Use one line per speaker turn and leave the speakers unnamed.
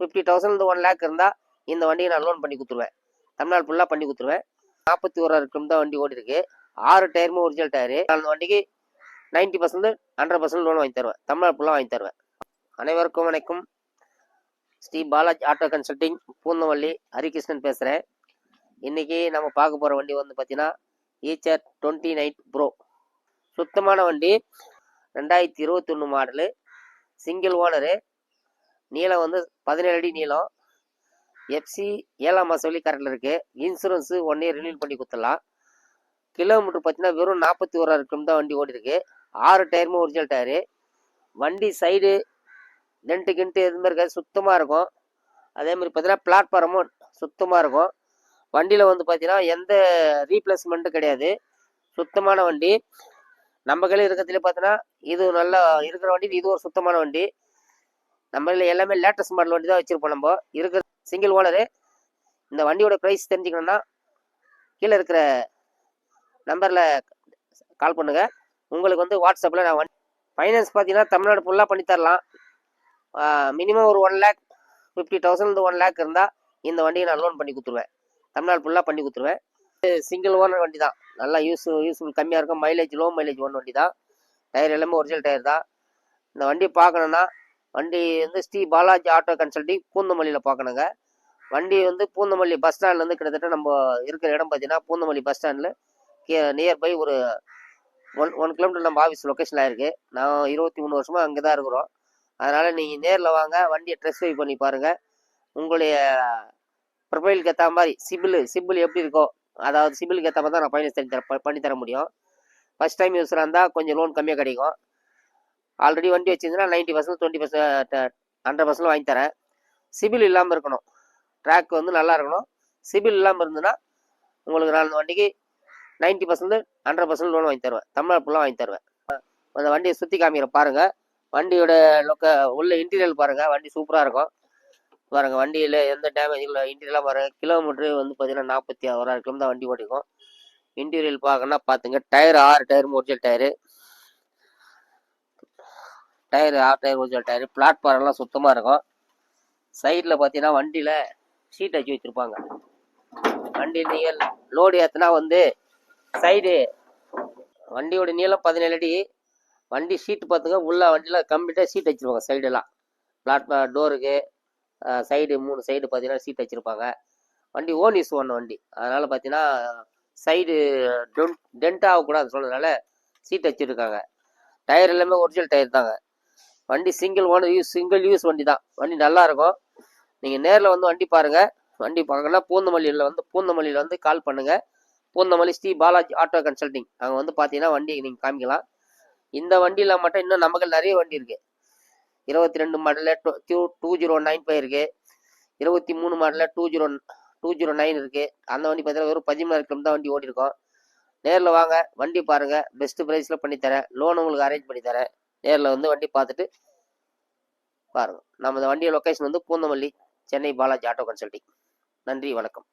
Fifty thousand one lakh இருந்தால் இந்த வண்டியை நான் லோன் பண்ணி கொடுத்துருவேன். தமிழ்நாடு ஃபுல்லாக பண்ணி கொடுத்துருவேன். நாற்பத்தி ஓராயிரம் கிலோமீட்டர் தான் வண்டி ஓடி இருக்கு ஆறு டயருமே ஒரிஜினல் டயரு அந்த வண்டிக்கு ninety percent hundred percent loan வாங்கி தருவேன். தமிழ்நாடு ஃபுல்லாக வாங்கி தருவேன். அனைவருக்கும் வணக்கம். ஸ்ரீ பாலாஜி ஆட்டோ கன்சல்டிங் பூந்தமல்லி ஹரிகிருஷ்ணன் பேசுகிறேன் இன்றைக்கி நம்ம பார்க்க போகிற வண்டி வந்து பார்த்தீங்கன்னா ஈச்சர் டுவெண்ட்டி நைன் ப்ரோ சுத்தமான வண்டி ரெண்டாயிரத்தி இருபத்தொன்று மாடலு சிங்கிள் ஓனரு நீளம் வந்து பதினேழு அடி நீளம். எஃப்சி ஏழாம் மாதம் வழி கரெக்டில் இருக்குது இன்சூரன்ஸு ஒன் இயர் ரினியூல் பண்ணி கொடுத்துடலாம். கிலோமீட்டர் பார்த்தீங்கன்னா வெறும் நாற்பத்தி ஓராயிரம் கிலோமீட்டர் தான் வண்டி ஓடிருக்கு ஆறு டயருமே ஒரிஜினல் டயரு வண்டி சைடு டென்ட்டு கிண்ட்டு எதுவுமே இருக்காது சுத்தமாக இருக்கும். அதே மாதிரி பார்த்தீங்கன்னா பிளாட்ஃபாரமும் சுத்தமாக இருக்கும். வண்டியில் வந்து பார்த்தீங்கன்னா எந்த ரீப்ளேஸ்மெண்ட்டும் கிடையாது. சுத்தமான வண்டி. நம்ம கையில் இருக்கிறதுல பார்த்தீங்கன்னா இது நல்லா இருக்கிற வண்டி இது ஒரு சுத்தமான வண்டி. நம்ம எல்லாமே லேட்டஸ்ட் மாடல் வண்டி தான் வச்சுருப்போம் நம்ம. இருக்கிற சிங்கிள் ஓனரு இந்த வண்டியோட ப்ரைஸ் தெரிஞ்சுக்கணுன்னா கீழே இருக்கிற நம்பரில் கால் பண்ணுங்கள் உங்களுக்கு வந்து வாட்ஸ்அப்பில் நான் வண்டி ஃபைனான்ஸ் பார்த்தீங்கன்னா தமிழ்நாடு ஃபுல்லாக பண்ணித்தரலாம் மினிமம் ஒரு one lakh fifty thousand one lakh இருந்தால் இந்த வண்டியை நான் லோன் பண்ணி கொடுத்துருவேன். தமிழ்நாடு ஃபுல்லாக பண்ணி கொடுத்துருவேன். சிங்கிள் ஓனர் வண்டி தான். நல்லா யூஸ் யூஸ்ஃபுல் கம்மியாக இருக்கும். மைலேஜ் லோ மைலேஜ் ஒன் வண்டி தான். டயர் எல்லாமே ஒரிஜினல் டயர் தான். இந்த வண்டியை பார்க்கணுன்னா வண்டி வந்து ஸ்ரீ பாலாஜி ஆட்டோ கன்சல்டிங் பூந்தமல்லியில் பார்க்கணுங்க. வண்டி வந்து பூந்தமல்லி பஸ் ஸ்டாண்ட்லேருந்து கிட்டத்தட்ட நம்ம இருக்கிற இடம் பார்த்தீங்கன்னா பூந்தமல்லி பஸ் ஸ்டாண்டில் நியர்பை ஒரு ஒன் ஒன் கிலோமீட்டர் நம்ம ஆஃபீஸ் லொக்கேஷனில் இருக்குது நான் இருபத்தி மூணு வருஷமாக அங்கே தான் இருக்கிறோம். அதனால் நீங்கள் நேரில் வாங்க வண்டியை ட்ரெஸ் ட்ரைவ் பண்ணி பாருங்கள் உங்களுடைய ப்ரொஃபைலுக்கு ஏற்ற மாதிரி சிபில் சிபில் எப்படி இருக்கோ அதாவது சிபிலுக்கு ஏற்ற மாதிரி தான் நான் ஃபைனான்ஸ் தர பண்ணி தர முடியும். ஃபஸ்ட் டைம் யூஸராக இருந்தால் கொஞ்சம் லோன் கம்மியாக கிடைக்கும். ஆல்ரெடி வண்டி வச்சிருந்தீங்கன்னா ninety percent twenty percent hundred percent வாங்கி தரேன். சிபில் இல்லாமல் இருக்கணும். ட்ராக் வந்து நல்லா இருக்கணும். சிபில் இல்லாமல் இருந்ததுன்னா உங்களுக்கு நான் அந்த வண்டிக்கு ninety percent hundred percent loan வாங்கி தருவேன். தமிழ்நாடு ஃபுல்லாக வாங்கி தருவேன். அந்த வண்டியை சுற்றி காமிக்கிற பாருங்கள் வண்டியோட லொக்க உள்ள இன்டீரியல் பாருங்கள் வண்டி சூப்பராக இருக்கும். பாருங்கள் வண்டியில் எந்த டேமேஜ் இல்லை. இன்டீரியலாக பாருங்கள் கிலோமீட்ரு வந்து பார்த்தீங்கன்னா நாற்பத்தி ஓராயிரம் கிலோமீட்டர் வண்டி ஓடிக்கும். இன்டீரியல் பார்க்கணும்னா பார்த்துங்க டயர் ஆறு tyre original tyre tyre off tyre original tyre பிளாட்ஃபார்ம்லாம் சுத்தமாக இருக்கும். சைடில் பார்த்தீங்கன்னா வண்டியில் சீட் அச்சு வச்சுருப்பாங்க. வண்டி நீங்கள் லோடு ஏற்றுனா வந்து சைடு வண்டியோட நீளம் பதினேழு அடி. வண்டி சீட்டு பார்த்துங்க உள்ள வண்டியில் கம்ப்ளீட்டாக சீட் வச்சுருப்பாங்க சைடெல்லாம் பிளாட்ஃபார்ம் டோருக்கு சைடு மூணு சைடு பார்த்தீங்கன்னா சீட் வச்சுருப்பாங்க வண்டி ஓன் யூஸ் பண்ண வண்டி. அதனால் பார்த்தீங்கன்னா சைடு டென்ட் டென்ட் ஆகக்கூடாது சொல்கிறதுனால சீட் வச்சுருக்காங்க டயர் எல்லாமே ஒரிஜினல் டயர் தாங்க. வண்டி single owner use single use வண்டி தான் வண்டி நல்லா இருக்கும் நீங்கள் நேரில் வந்து வண்டி பாருங்கள் வண்டி பார்க்கணும்னா பூந்தமல்லியில் வந்து பூந்தமல்லியில் வந்து கால் பண்ணுங்கள் பூந்தமல்லி ஸ்ரீ பாலாஜி ஆட்டோ கன்சல்டிங் அங்கே வந்து பார்த்தீங்கன்னா வண்டியை நீங்கள் காமிக்கலாம். இந்த வண்டியில் மட்டும் இன்னும் நமக்கு நிறைய வண்டி இருக்குது இருபத்தி ரெண்டு மாடலில் two two zero nine five இருக்குது இருபத்தி மூணு மாடலில் two zero two zero nine இருக்குது அந்த வண்டி பார்த்தீங்கன்னா வெறும் பதிமூணாயிரம் தான் வண்டி ஓடிருக்கோம் நேரில் வாங்க. வண்டி பாருங்கள் பெஸ்ட்டு ப்ரைஸில் பண்ணித்தரேன். லோன் உங்களுக்கு அரேஞ்ச் பண்ணி தரேன் நேரில் வந்து வண்டி பார்த்துட்டு பாருங்கள் நம்ம இந்த வண்டியோட லொக்கேஷன் வந்து பூந்தமல்லி சென்னை பாலாஜி ஆட்டோ கன்சல்டிங் நன்றி வணக்கம்.